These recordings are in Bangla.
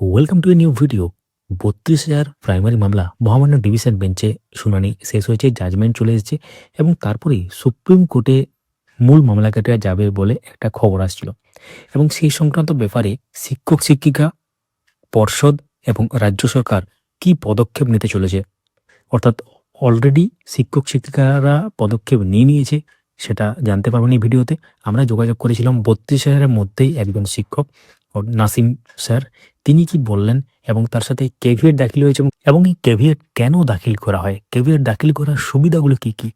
Welcome to a new video বত্রিশ হাজার প্রাইমারি মামলা মহামান্য ডিভিশন বেঞ্চে শুনানি শেষ হয়েছে জাজমেন্ট চলে এসেছে এবং তারপরেই সুপ্রিম কোর্টে মূল মামলাটা যাবে বলে একটা খবর আসছিল। এবং সেই সংক্রান্ত ব্যাপারে শিক্ষক, শিক্ষিকা, পর্ষদ এবং রাজ্য সরকার কি পদক্ষেপ নিতে চলেছে? অর্থাৎ অলরেডি শিক্ষক, শিক্ষিকারা পদক্ষেপ নিয়ে নিয়েছে, সেটা জানতে পারবেন এই ভিডিওতে। আমরা যোগাযোগ করেছিলাম বত্রিশ হাজারের মধ্যেই একজন শিক্ষক, নাসিম স্যার। তিনি কি বললেন এবং তার সাথে কেভিয়েট দাখিল হয়েছে এবং- এই কেভিয়েট কেন দাখিল করা হয়? কেভিয়েট দাখিল করার সুবিধাগুলো কি কি?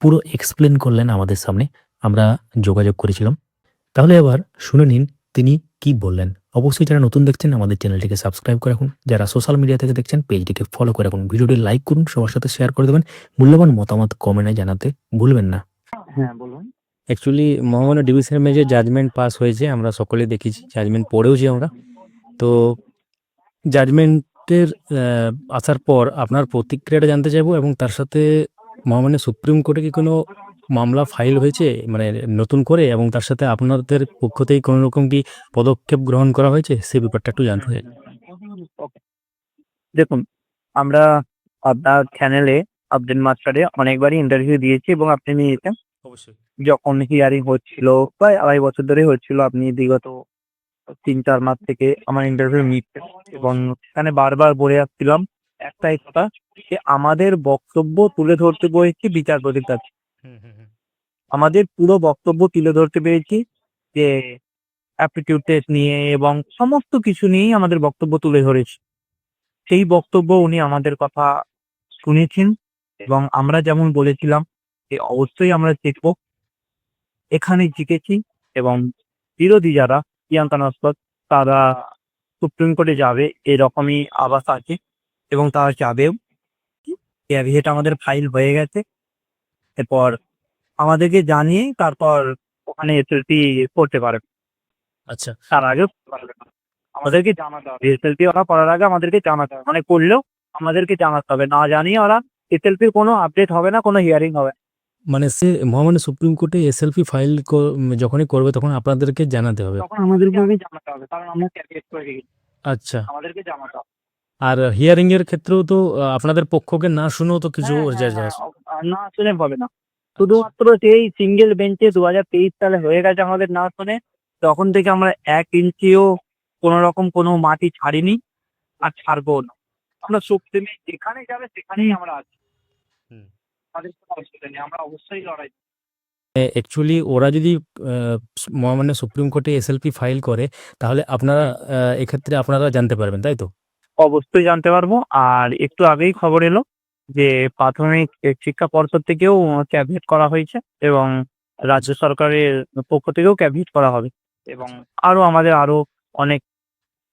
পুরো এক্সপ্লেন করলেন আমাদের সামনে। আমরা যোগাযোগ করেছিলাম। তাহলে এবার শুনে নিন তিনি কি বললেন। অবশ্যই যারা নতুন দেখছেন আমাদের চ্যানেলটিকে সাবস্ক্রাইব করে রাখুন। যারা সোশ্যাল মিডিয়া থেকে দেখছেন পেজটিকে ফলো করে রাখুন। ভিডিওটি লাইক করুন সবার সাথে শেয়ার করে দেবেন। মূল্যবান মতামত কমেন্টে জানাতে ভুলবেন না। হ্যাঁ বলুন। অ্যাকচুয়ালি মহামান্য ডিভিশনের মেজে জাজমেন্ট পাস হয়েছে আমরা সকলে দেখেছি। জাজমেন্ট পড়েওছি আমরা। তো জাজমেন্টের আসার পর আপনার প্রতিক্রিয়াটা জানতে চাইব এবং তার সাথে মহামান্য সুপ্রিম কোর্টে কি কোনো মামলা ফাইল হয়েছে? মানে নতুন করে এবং তার সাথে আপনাদের পক্ষ থেকে কোনো রকম কি পদক্ষেপ গ্রহণ করা হয়েছে? সে ব্যাপারটা একটু জানতে চাই। দেখুন আমরা আপনার চ্যানেলে আপডেট মাস্টারে অনেকবারই ইন্টারভিউ দিয়েছি এবং আপনি নিয়েছেন। অবশ্যই। যখন হিয়ারিং হচ্ছিল প্রায় আড়াই বছর ধরে হচ্ছিল আপনি বিগত তিন চার মাস থেকে আমার ইন্টারভিউ নিচ্ছেন এবং সেখানে বারবার বলে আসছিলাম একটাই কথা যে আমাদের বক্তব্য তুলে ধরতে পেরেছি বিচারপতির কাছে আমাদের পুরো বক্তব্য তুলে ধরতে পেরেছি যে অ্যাপটিটিউড টেস্ট নিয়ে এবং সমস্ত কিছু নিয়েই আমাদের বক্তব্য তুলে ধরেছি। সেই বক্তব্য উনি আমাদের কথা শুনেছেন এবং আমরা যেমন বলেছিলাম যে অবশ্যই আমরা জিতব এখানে জিতেছি এবং বিরোধী যারা প্রিয়াঙ্কা নস্কর তারা সুপ্রিম কোর্টে যাবে এরকমই আবাস আছে এবং তারা যাবেও। ক্যাভিয়েট আমাদের ফাইল হয়ে গেছে। এরপর আমাদেরকে জানিয়ে তারপর ওখানে এসএলপি করতে পারে। আচ্ছা। তার আগে আমাদেরকে জানাতে হবে। এসএলপি ওরা করার আগে আমাদেরকে জানাতে হবে। মানে করলেও আমাদেরকে জানাতে হবে। না জানিয়ে ওরা এসএলপির কোনো আপডেট হবে না কোনো হিয়ারিং হবে না। মানে সে মহামান্য সুপ্রিম কোর্টে এসএলপি ফাইল যখনই করবে তখন আপনাদেরকে জানাতে হবে। তখন আমাদেরকে আগে জানাতে হবে কারণ আমরা করে রেখেছি। আচ্ছা। আমাদেরকে জানাতে হবে। আর হিয়ারিং এর ক্ষেত্রেও তো আপনাদের পক্ষকে না শুনেও তো কিছু হ্যাঁ, হ্যাঁ, হ্যাঁ, না শুনে হবে না। শুধুমাত্র সেই সিঙ্গেল বেঞ্চে দু হাজার তেইশ সালে হয়ে গেছে আমাদের না শুনে তখন থেকে আমরা এক ইঞ্চিও কোন রকম কোনো মাটি ছাড়িনি আর ছাড়বো না। আমরা সুপ্রিমে যেখানে যাবে সেখানেই আমরা আছি। আমাদের কোনো অসুবিধা নেই আমরা অবশ্যই লড়াই অ্যাকচুয়ালি ওরা যদি মহামান্য সুপ্রিম কোর্টে এসএলপি ফাইল করে তাহলে আপনারা এক্ষেত্রে আপনারা জানতে পারবেন তাই তো? অবশ্যই জানতে পারব। আর একটু আগেই খবর এলো যে প্রাথমিক শিক্ষা পর্ষদ থেকেও ক্যাভিয়েট করা হয়েছে এবং রাজ্য সরকারের পক্ষ থেকেও ক্যাভিয়েট করা হবে। এবং আরও আমাদের আরও অনেক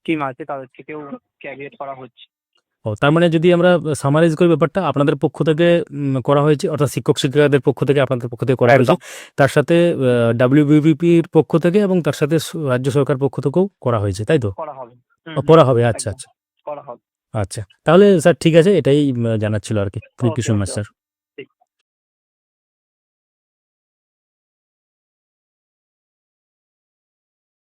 টিম আছে তাদের থেকেও ক্যাভিয়েট করা হচ্ছে। ও তার মানে যদি আমরা সামারাইজ করি ব্যাপারটা আপনাদের পক্ষ থেকে করা হয়েছে অর্থাৎ শিক্ষক শিক্ষিকাদের পক্ষ থেকে আপনাদের পক্ষ থেকে করা হয়েছে। তার সাথে ডাব্লিউবিপির পক্ষ থেকে এবং তার সাথে রাজ্য সরকার পক্ষ থেকেও করা হয়েছে তাই তো? করা হবে। করা আচ্ছা আচ্ছা। করা হবে। আচ্ছা। তাহলে স্যার ঠিক আছে এটাই জানাচ্ছিল আর কি। Thank you so much sir.